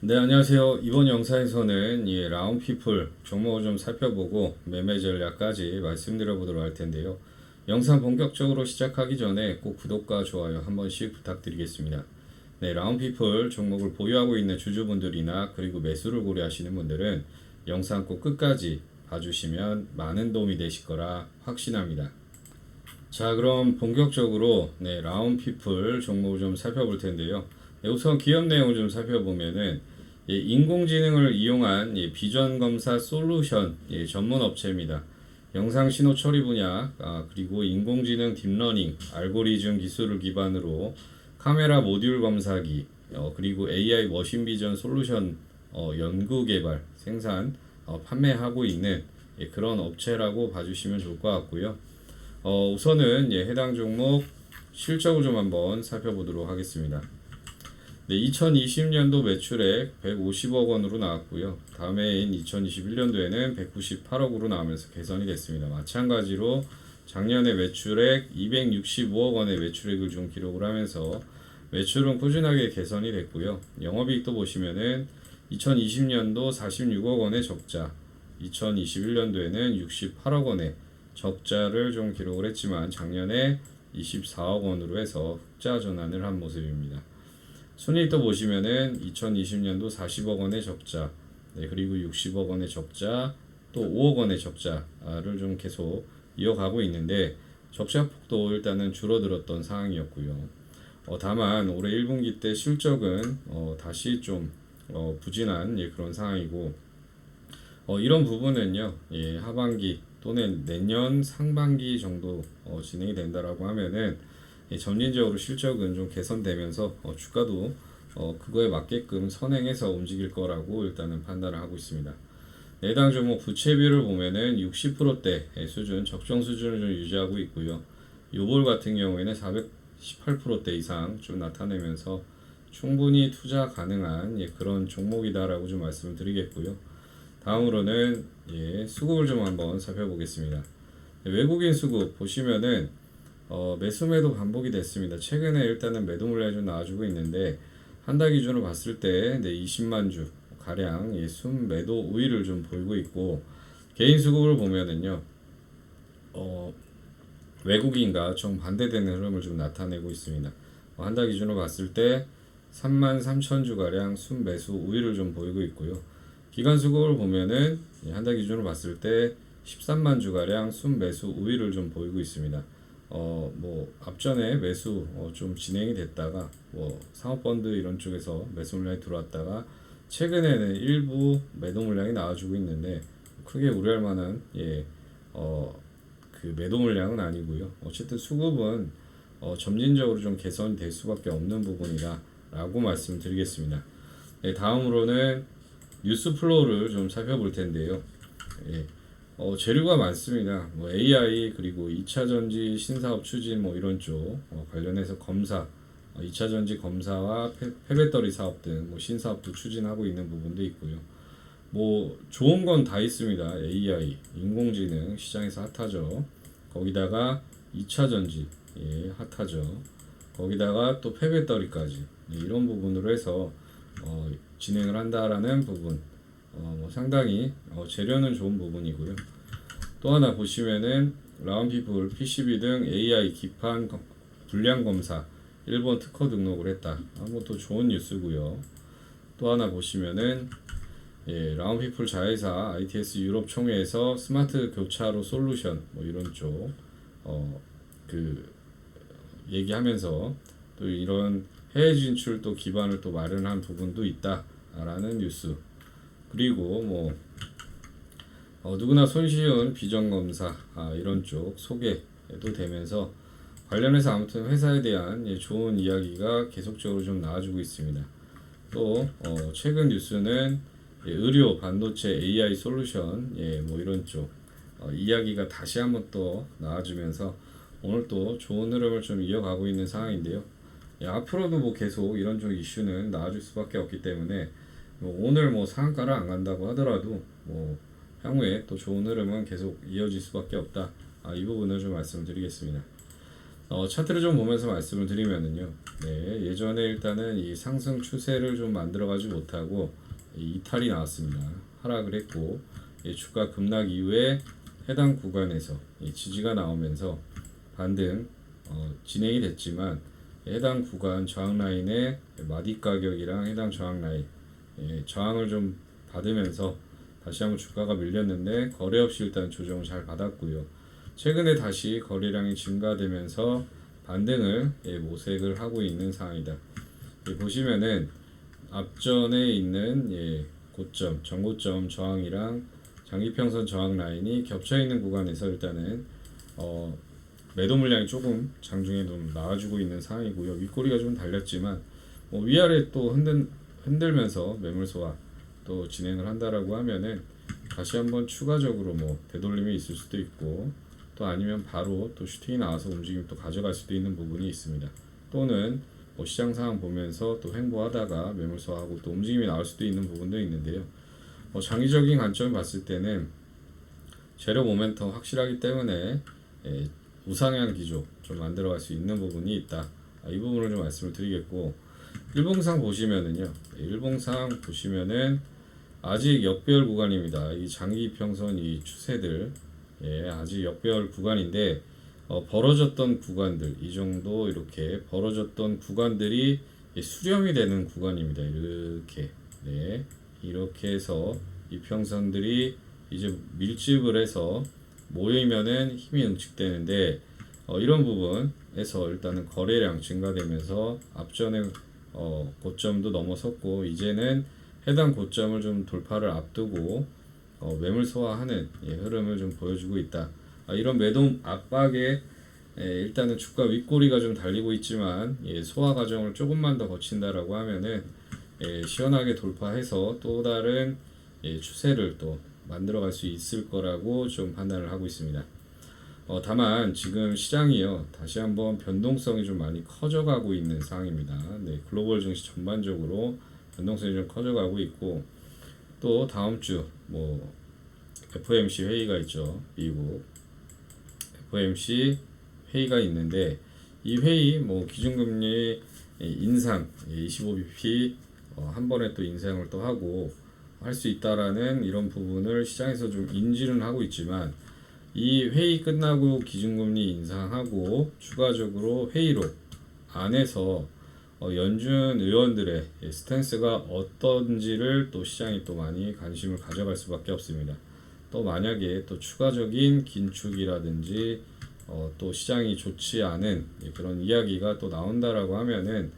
네, 안녕하세요. 이번 영상에서는 이 라운피플 종목을 좀 살펴보고 매매 전략까지 말씀드려 보도록 할 텐데요. 영상 본격적으로 시작하기 전에 꼭 구독과 좋아요 한 번씩 부탁드리겠습니다. 네, 라운피플 종목을 보유하고 있는 주주분들이나 그리고 매수를 고려하시는 분들은 영상 꼭 끝까지 봐주시면 많은 도움이 되실 거라 확신합니다. 자, 그럼 본격적으로 네, 라운피플 종목을 좀 살펴볼 텐데요. 네, 우선 기업 내용을 좀 살펴보면은 예, 인공지능을 이용한 예, 비전 검사 솔루션 예, 전문 업체입니다. 영상 신호 처리 분야 아, 그리고 인공지능 딥러닝 알고리즘 기술을 기반으로 카메라 모듈 검사기 어, 그리고 AI 머신 비전 솔루션 어, 연구 개발 생산 어, 판매하고 있는 예, 그런 업체라고 봐주시면 좋을 것 같고요. 어, 우선은 예, 해당 종목 실적을 좀 한번 살펴보도록 하겠습니다. 네, 2020년도 매출액 150억 원으로 나왔고요. 다음 해인 2021년도에는 198억으로 나오면서 개선이 됐습니다. 마찬가지로 작년에 매출액 265억 원의 매출액을 좀 기록을 하면서 매출은 꾸준하게 개선이 됐고요. 영업이익도 보시면은 2020년도 46억 원의 적자, 2021년도에는 68억 원의 적자를 좀 기록을 했지만 작년에 24억 원으로 해서 흑자 전환을 한 모습입니다. 순이익도 보시면은 2020년도 40억 원의 적자, 네, 그리고 60억 원의 적자, 또 5억 원의 적자를 좀 계속 이어가고 있는데 적자 폭도 일단은 줄어들었던 상황이었고요. 어, 다만 올해 1분기 때 실적은 어, 다시 좀 어, 부진한 예, 그런 상황이고 어, 이런 부분은요 예, 하반기 또는 내년 상반기 정도 어, 진행이 된다라고 하면은 예, 점진적으로 실적은 좀 개선되면서 어, 주가도 어, 그거에 맞게끔 선행해서 움직일 거라고 일단은 판단을 하고 있습니다. 내당 종목 부채비를 보면은 60%대 수준 적정 수준을 좀 유지하고 있고요. 요볼 같은 경우에는 418%대 이상 좀 나타내면서 충분히 투자 가능한 예, 그런 종목이다라고 좀 말씀을 드리겠고요. 다음으로는 예, 수급을 좀 한번 살펴보겠습니다. 네, 외국인 수급 보시면은 어, 매수 매도 반복이 됐습니다. 최근에 일단은 매도 물량이 좀 나와주고 있는데 한 달 기준으로 봤을 때 네, 20만 주 가량 예, 순 매도 우위를 좀 보이고 있고 개인 수급을 보면은요 어, 외국인과 정 반대되는 흐름을 좀 나타내고 있습니다. 어, 한달 기준으로 봤을 때 3만 3천 주 가량 순 매수 우위를 좀 보이고 있고요. 기간 수급을 보면은 예, 한달 기준으로 봤을 때 13만 주 가량 순 매수 우위를 좀 보이고 있습니다. 어, 뭐, 앞전에 매수 어, 좀 진행이 됐다가, 뭐, 상업펀드 이런 쪽에서 매수 물량이 들어왔다가, 최근에는 일부 매도 물량이 나와주고 있는데, 크게 우려할 만한, 예, 어, 그 매도 물량은 아니고요. 어쨌든 수급은 어, 점진적으로 좀 개선될 수밖에 없는 부분이다. 라고 말씀을 드리겠습니다. 네, 다음으로는 뉴스 플로우를 좀 살펴볼 텐데요. 예. 어, 재료가 많습니다. 뭐 AI 그리고 2차 전지 신사업 추진 뭐 이런 쪽 어, 관련해서 검사, 어, 2차 전지 검사와 폐, 폐배터리 사업 등 뭐 신사업도 추진하고 있는 부분도 있고요. 뭐 좋은 건 다 있습니다. AI, 인공지능 시장에서 핫하죠. 거기다가 2차 전지 예, 핫하죠. 거기다가 또 폐배터리까지 예, 이런 부분으로 해서 어, 진행을 한다라는 부분 어, 뭐 상당히 어, 재료는 좋은 부분이고요. 또 하나 보시면은 라운피플, PCB 등 AI 기판 검- 불량 검사 일본 특허 등록을 했다. 아무것도 좋은 뉴스고요. 또 하나 보시면은 예, 라운피플 자회사 ITS 유럽 총회에서 스마트 교차로 솔루션 뭐 이런 쪽 어 그 얘기하면서 또 이런 해외 진출 또 기반을 또 마련한 부분도 있다라는 뉴스. 그리고 뭐 어, 누구나 손쉬운 비전 검사 아, 이런 쪽 소개도 되면서 관련해서 아무튼 회사에 대한 예, 좋은 이야기가 계속적으로 좀 나와주고 있습니다. 또 어, 최근 뉴스는 예, 의료 반도체 AI 솔루션 예, 뭐 이런 쪽 어, 이야기가 다시 한번 또 나와주면서 오늘 또 좋은 흐름을 좀 이어가고 있는 상황인데요. 예, 앞으로도 뭐 계속 이런 쪽 이슈는 나와줄 수밖에 없기 때문에 뭐 오늘 뭐 상한가를 안 간다고 하더라도 뭐 향후에 또 좋은 흐름은 계속 이어질 수밖에 없다. 아, 이 부분을 좀 말씀드리겠습니다. 어, 차트를 좀 보면서 말씀을 드리면은요. 네, 예전에 일단은 이 상승 추세를 좀 만들어가지 못하고 이 이탈이 나왔습니다. 하락을 했고 이 주가 급락 이후에 해당 구간에서 이 지지가 나오면서 반등 어, 진행이 됐지만 해당 구간 저항 라인의 마디 가격이랑 해당 저항 라인 예, 저항을 좀 받으면서 다시 한번 주가가 밀렸는데 거래 없이 일단 조정을 잘 받았고요. 최근에 다시 거래량이 증가되면서 반등을 예, 모색을 하고 있는 상황이다. 예, 보시면은 앞전에 있는 예, 고점, 전고점 저항이랑 장기평선 저항 라인이 겹쳐 있는 구간에서 일단은 어, 매도 물량이 조금 장중에 좀 나와주고 있는 상황이고요. 윗꼬리가 좀 달렸지만 뭐 위아래 또 흔들 흔들면서 매물 소화 또 진행을 한다라고 하면은 다시 한번 추가적으로 뭐 되돌림이 있을 수도 있고 또 아니면 바로 또 슈팅이 나와서 움직임 또 가져갈 수도 있는 부분이 있습니다. 또는 뭐 시장 상황 보면서 또 횡보하다가 매물 소화하고 또 움직임이 나올 수도 있는 부분도 있는데요. 어, 장기적인 관점을 봤을 때는 재료 모멘텀 확실하기 때문에 예, 우상향 기조 좀 만들어갈 수 있는 부분이 있다. 아, 이 부분을 좀 말씀을 드리겠고 일봉상 보시면은요. 예, 일봉상 보시면은 아직 역배열 구간입니다. 이 장기 평선 이 추세들 예, 아직 역배열 구간인데 어, 벌어졌던 구간들 이 정도 이렇게 벌어졌던 구간들이 예, 수렴이 되는 구간입니다. 이렇게 네 이렇게 해서 이 평선들이 이제 밀집을 해서 모이면은 힘이 응축되는데 어, 이런 부분에서 일단은 거래량 증가되면서 앞전에 어, 고점도 넘어섰고 이제는 해당 고점을 좀 돌파를 앞두고 어, 매물 소화하는 예, 흐름을 좀 보여주고 있다. 아, 이런 매도 압박에 예, 일단은 주가 윗꼬리가 좀 달리고 있지만 예, 소화 과정을 조금만 더 거친다라고 하면은 예, 시원하게 돌파해서 또 다른 예, 추세를 또 만들어갈 수 있을 거라고 좀 판단을 하고 있습니다. 어, 다만 지금 시장이요 다시 한번 변동성이 좀 많이 커져가고 있는 상황입니다. 네, 글로벌 증시 전반적으로 변동성이 좀 커져가고 있고 또 다음 주뭐 FOMC 회의가 있죠 미국 FOMC 회의가 있는데 이 회의 뭐 기준금리 인상 25bp 어, 한 번에 또 인상을 또 하고 할 수 있다라는 이런 부분을 시장에서 좀 인지는 하고 있지만 이 회의 끝나고 기준금리 인상하고 추가적으로 회의로 안에서 어, 연준 의원들의 예, 스탠스가 어떤지를 또 시장이 또 많이 관심을 가져갈 수밖에 없습니다. 또 만약에 또 추가적인 긴축이라든지 어, 또 시장이 좋지 않은 예, 그런 이야기가 또 나온다라고 하면은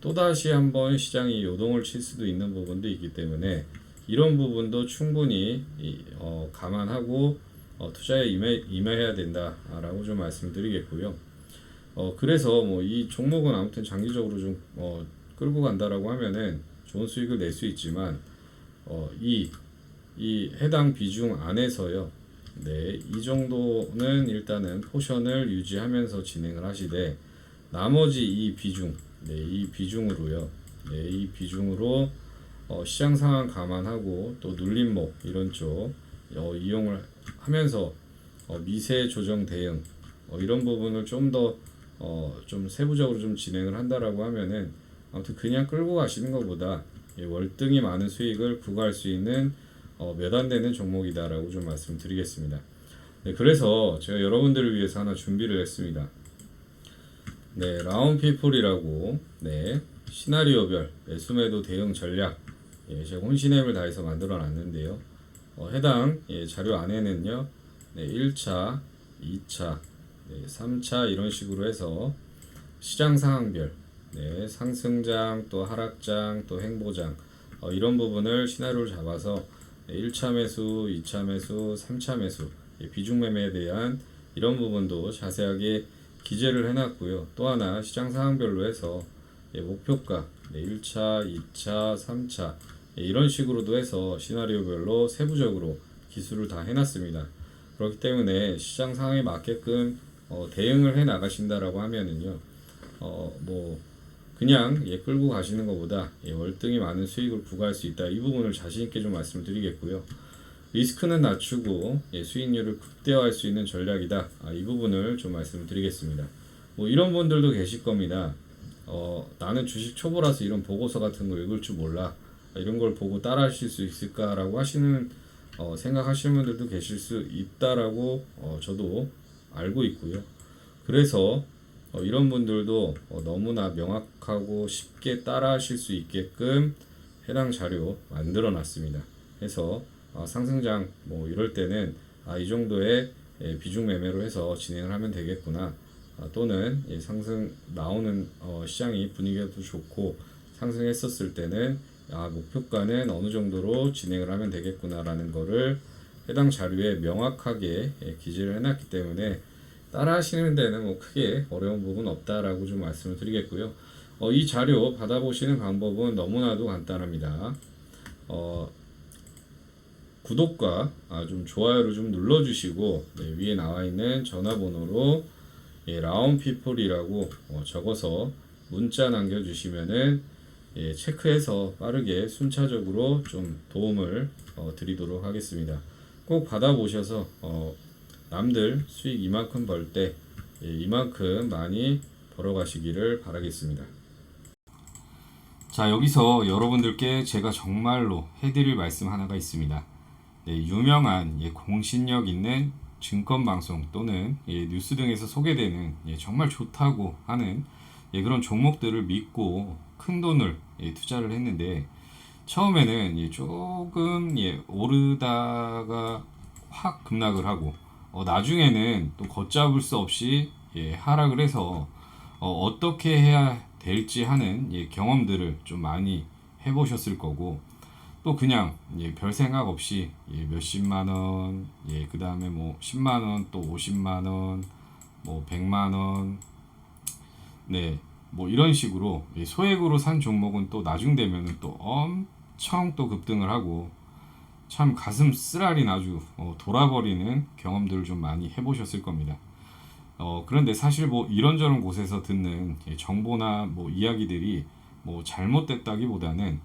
또 다시 한번 시장이 요동을 칠 수도 있는 부분도 있기 때문에 이런 부분도 충분히 이, 어, 감안하고 어, 투자에 임해, 임해야 된다라고 좀 말씀드리겠고요. 어 그래서 뭐 이 종목은 아무튼 장기적으로 좀 어, 끌고 간다라고 하면은 좋은 수익을 낼 수 있지만 어 이 이 해당 비중 안에서요. 네, 이 정도는 일단은 포션을 유지하면서 진행을 하시되 나머지 이 비중, 네, 이 비중으로요. 네, 이 비중으로 어, 시장 상황 감안하고 또 눌림목 이런 쪽 어, 이용을 하면서 어, 미세 조정 대응 어, 이런 부분을 좀더 어, 좀 세부적으로 좀 진행을 한다라고 하면은 아무튼 그냥 끌고 가시는 것보다 예, 월등히 많은 수익을 부과할 수 있는 어, 몇 안 되는 종목이다라고 좀 말씀드리겠습니다. 네, 그래서 제가 여러분들을 위해서 하나 준비를 했습니다. 네, 라운피플이라고 네, 시나리오별 매수매도 대응 전략 예, 제가 혼신의 힘을 다해서 만들어 놨는데요. 어, 해당 예, 자료 안에는요. 네, 1차, 2차, 네, 3차 이런 식으로 해서 시장 상황별 네, 상승장 또 하락장 또 행보장 어, 이런 부분을 시나리오를 잡아서 네, 1차 매수, 2차 매수, 3차 매수 예, 비중 매매에 대한 이런 부분도 자세하게 기재를 해놨고요. 또 하나 시장 상황별로 해서 예, 목표가 네, 1차, 2차, 3차 예, 이런 식으로도 해서 시나리오별로 세부적으로 기술을 다 해놨습니다. 그렇기 때문에 시장 상황에 맞게끔 어, 대응을 해 나가신다라고 하면은요, 어, 뭐, 그냥 예, 끌고 가시는 것보다 예, 월등히 많은 수익을 부과할 수 있다. 이 부분을 자신 있게 좀 말씀을 드리겠고요. 리스크는 낮추고 예, 수익률을 극대화할 수 있는 전략이다. 아, 이 부분을 좀 말씀을 드리겠습니다. 뭐 이런 분들도 계실 겁니다. 어, 나는 주식 초보라서 이런 보고서 같은 거 읽을 줄 몰라. 이런 걸 보고 따라 하실 수 있을까라고 하시는 어, 생각하시는 분들도 계실 수 있다라고 어, 저도 알고 있고요. 그래서 어, 이런 분들도 어, 너무나 명확하고 쉽게 따라 하실 수 있게끔 해당 자료 만들어 놨습니다. 해서 아, 상승장 뭐 이럴 때는 아, 이 정도의 예, 비중 매매로 해서 진행을 하면 되겠구나. 아, 또는 예, 상승 나오는 어, 시장이 분위기가 더 좋고 상승했었을 때는 아, 목표가는 어느 정도로 진행을 하면 되겠구나라는 거를 해당 자료에 명확하게 예, 기재를 해놨기 때문에 따라 하시는 데는 뭐 크게 어려운 부분 없다라고 좀 말씀을 드리겠고요. 어, 이 자료 받아보시는 방법은 너무나도 간단합니다. 어, 구독과 아, 좀 좋아요를 좀 눌러주시고 네, 위에 나와 있는 전화번호로 예, 라운피플이라고 어, 적어서 문자 남겨주시면은 예, 체크해서 빠르게 순차적으로 좀 도움을 어, 드리도록 하겠습니다. 꼭 받아보셔서 어, 남들 수익 이만큼 벌때 예, 이만큼 많이 벌어가시기를 바라겠습니다. 자 여기서 여러분들께 제가 정말로 해드릴 말씀 하나가 있습니다. 네, 유명한 예, 공신력 있는 증권 방송 또는 예, 뉴스 등에서 소개되는 예, 정말 좋다고 하는 예, 그런 종목들을 믿고 큰 돈을 예, 투자를 했는데 처음에는 예, 조금 예, 오르다가 확 급락을 하고 어, 나중에는 또 걷잡을 수 없이 예, 하락을 해서 어, 어떻게 해야 될지 하는 예, 경험들을 좀 많이 해보셨을 거고 또 그냥 예, 별 생각 없이 예, 몇십만 원, 예, 그 다음에 뭐 10만 원, 또 50만 원, 뭐 100만 원, 네, 뭐 이런 식으로 예, 소액으로 산 종목은 또 나중 되면은 또 엄청 또 급등을 하고 참 가슴 쓰라린 아주 어, 돌아버리는 경험들을 좀 많이 해보셨을 겁니다. 어, 그런데 사실 뭐 이런저런 곳에서 듣는 예, 정보나 뭐 이야기들이 뭐 잘못됐다기보다는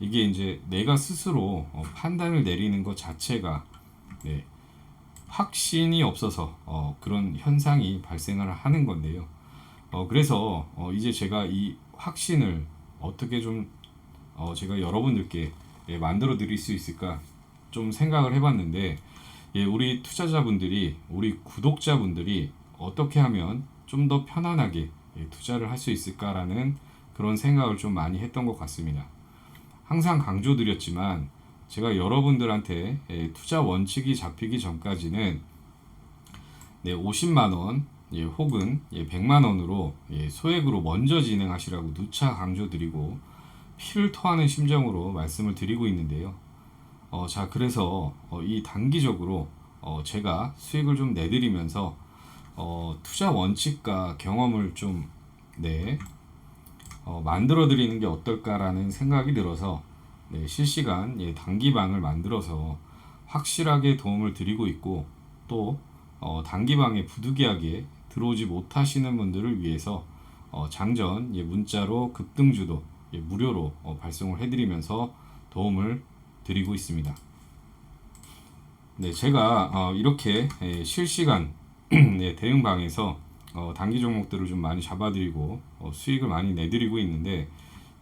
이게 이제 내가 스스로 어, 판단을 내리는 것 자체가 네, 확신이 없어서 어, 그런 현상이 발생을 하는 건데요. 어, 그래서 어, 이제 제가 이 확신을 어떻게 좀 어, 제가 여러분들께 예, 만들어 드릴 수 있을까 좀 생각을 해봤는데 예, 우리 투자자분들이 우리 구독자분들이 어떻게 하면 좀 더 편안하게 예, 투자를 할 수 있을까라는 그런 생각을 좀 많이 했던 것 같습니다. 항상 강조드렸지만 제가 여러분들한테 예, 투자 원칙이 잡히기 전까지는 네, 50만 원 예, 혹은 예, 100만 원으로 예, 소액으로 먼저 진행하시라고 누차 강조드리고 피를 토하는 심정으로 말씀을 드리고 있는데요. 어, 자, 그래서 어, 이 단기적으로 어, 제가 수익을 좀 내드리면서 어, 투자 원칙과 경험을 좀 네, 어, 만들어 드리는 게 어떨까라는 생각이 들어서 네, 실시간 예, 단기방을 만들어서 확실하게 도움을 드리고 있고 또 어, 단기방에 부득이하게 들어오지 못하시는 분들을 위해서 어, 장전 예, 문자로 급등주도 예, 무료로 어, 발송을 해드리면서 도움을 드리고 있습니다. 네, 제가 어, 이렇게 예, 실시간 네, 대응방에서 어, 단기 종목들을 좀 많이 잡아드리고 어, 수익을 많이 내드리고 있는데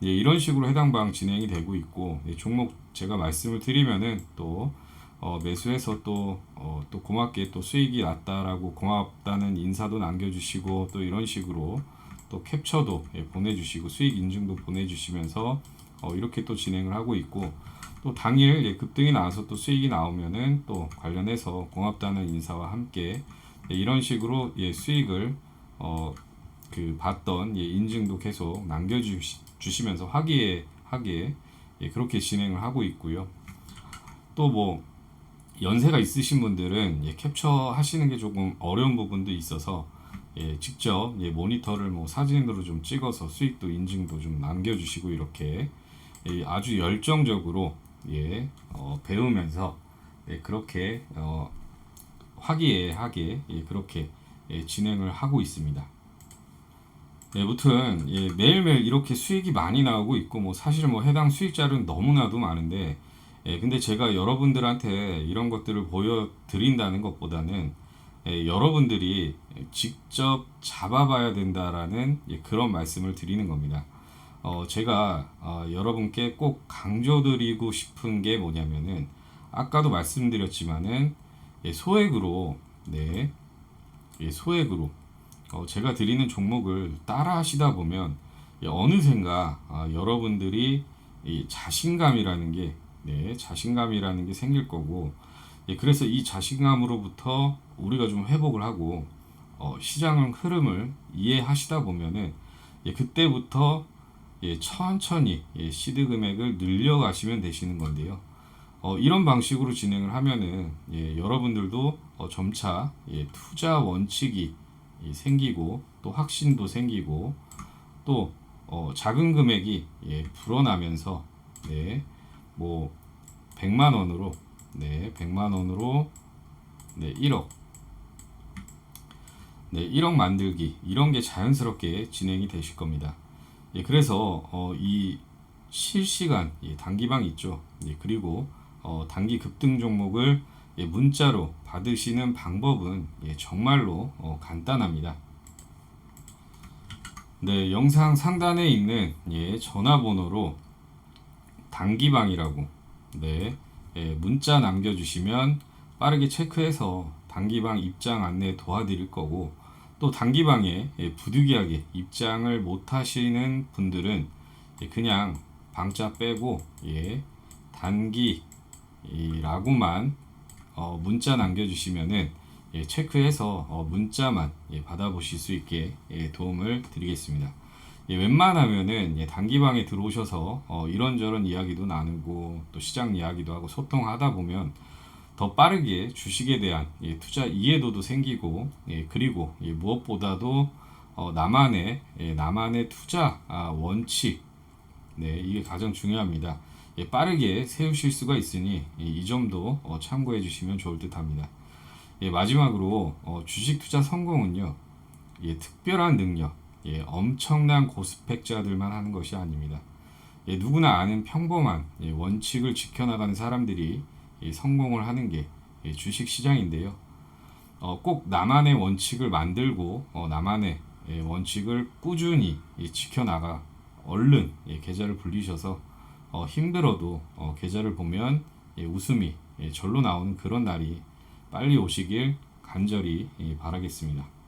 예, 이런 식으로 해당 방 진행이 되고 있고 예, 종목 제가 말씀을 드리면은 또 어, 매수해서 또, 어, 또 고맙게 또 수익이 났다라고 고맙다는 인사도 남겨주시고 또 이런 식으로 또 캡처도 예, 보내주시고 수익 인증도 보내주시면서 어, 이렇게 또 진행을 하고 있고 또 당일 예, 급등이 나와서 또 수익이 나오면은 또 관련해서 고맙다는 인사와 함께 예, 이런 식으로 예, 수익을 어, 그 봤던 예, 인증도 계속 남겨주시면서 화기애하게 예, 그렇게 진행을 하고 있고요. 또뭐 연세가 있으신 분들은 예, 캡처 하시는 게 조금 어려운 부분도 있어서 예, 직접 예, 모니터를 뭐 사진으로 좀 찍어서 수익도 인증도 좀 남겨주시고 이렇게 예, 아주 열정적으로 예, 어, 배우면서 예, 그렇게 어, 화기애애하게 예, 그렇게 예, 진행을 하고 있습니다. 네, 무튼 예, 매일매일 이렇게 수익이 많이 나오고 있고 뭐 사실은 뭐 해당 수익자는 너무나도 많은데 예, 근데 제가 여러분들한테 이런 것들을 보여드린다는 것보다는 예, 여러분들이 직접 잡아봐야 된다라는 예, 그런 말씀을 드리는 겁니다. 어, 제가 어, 여러분께 꼭 강조드리고 싶은 게 뭐냐면은 아까도 말씀드렸지만은 예, 소액으로 네 예, 소액으로 어, 제가 드리는 종목을 따라 하시다 보면 예, 어느샌가 아, 여러분들이 이 자신감이라는 게 네, 자신감이라는 게 생길 거고 예, 그래서 이 자신감으로부터 우리가 좀 회복을 하고 어, 시장 흐름을 이해하시다 보면은 예, 그때부터 예, 천천히 예, 시드 금액을 늘려가시면 되시는 건데요. 어, 이런 방식으로 진행을 하면은 예, 여러분들도 어, 점차 예, 투자 원칙이 예, 생기고 또 확신도 생기고 또 어, 작은 금액이 예, 불어나면서 네, 뭐 100만 원으로 네, 100만 원으로 네, 1억 네, 1억 만들기 이런 게 자연스럽게 진행이 되실 겁니다. 예, 그래서 어, 이 실시간 예, 단기방 있죠. 예, 그리고 어, 단기 급등 종목을 예, 문자로 받으시는 방법은 예, 정말로 어, 간단합니다. 네, 영상 상단에 있는 예, 전화번호로 단기방이라고 네, 예, 문자 남겨주시면 빠르게 체크해서 단기방 입장 안내 도와드릴 거고 또 단기방에 예, 부득이하게 입장을 못 하시는 분들은 예, 그냥 방자 빼고 예, 단기라고만 어, 문자 남겨주시면은 예, 체크해서 어, 문자만 예, 받아보실 수 있게 예, 도움을 드리겠습니다. 예, 웬만하면은 예, 단기방에 들어오셔서 어, 이런저런 이야기도 나누고 또 시장 이야기도 하고 소통하다 보면 더 빠르게 주식에 대한 예, 투자 이해도도 생기고 예, 그리고 예, 무엇보다도 어, 나만의 예, 나만의 투자 아, 원칙 네 이게 가장 중요합니다. 예, 빠르게 세우실 수가 있으니 예, 이 점도 어, 참고해 주시면 좋을 듯합니다. 예, 마지막으로 어, 주식 투자 성공은요 예, 특별한 능력 예, 엄청난 고스펙자들만 하는 것이 아닙니다. 예, 누구나 아는 평범한 예, 원칙을 지켜나가는 사람들이 예, 성공을 하는 게 예, 주식 시장인데요. 어, 꼭 나만의 원칙을 만들고 어, 나만의 예, 원칙을 꾸준히 예, 지켜나가 얼른 예, 계좌를 불리셔서 어, 힘들어도 어, 계좌를 보면 예, 웃음이 예, 절로 나오는 그런 날이 빨리 오시길 간절히 예, 바라겠습니다.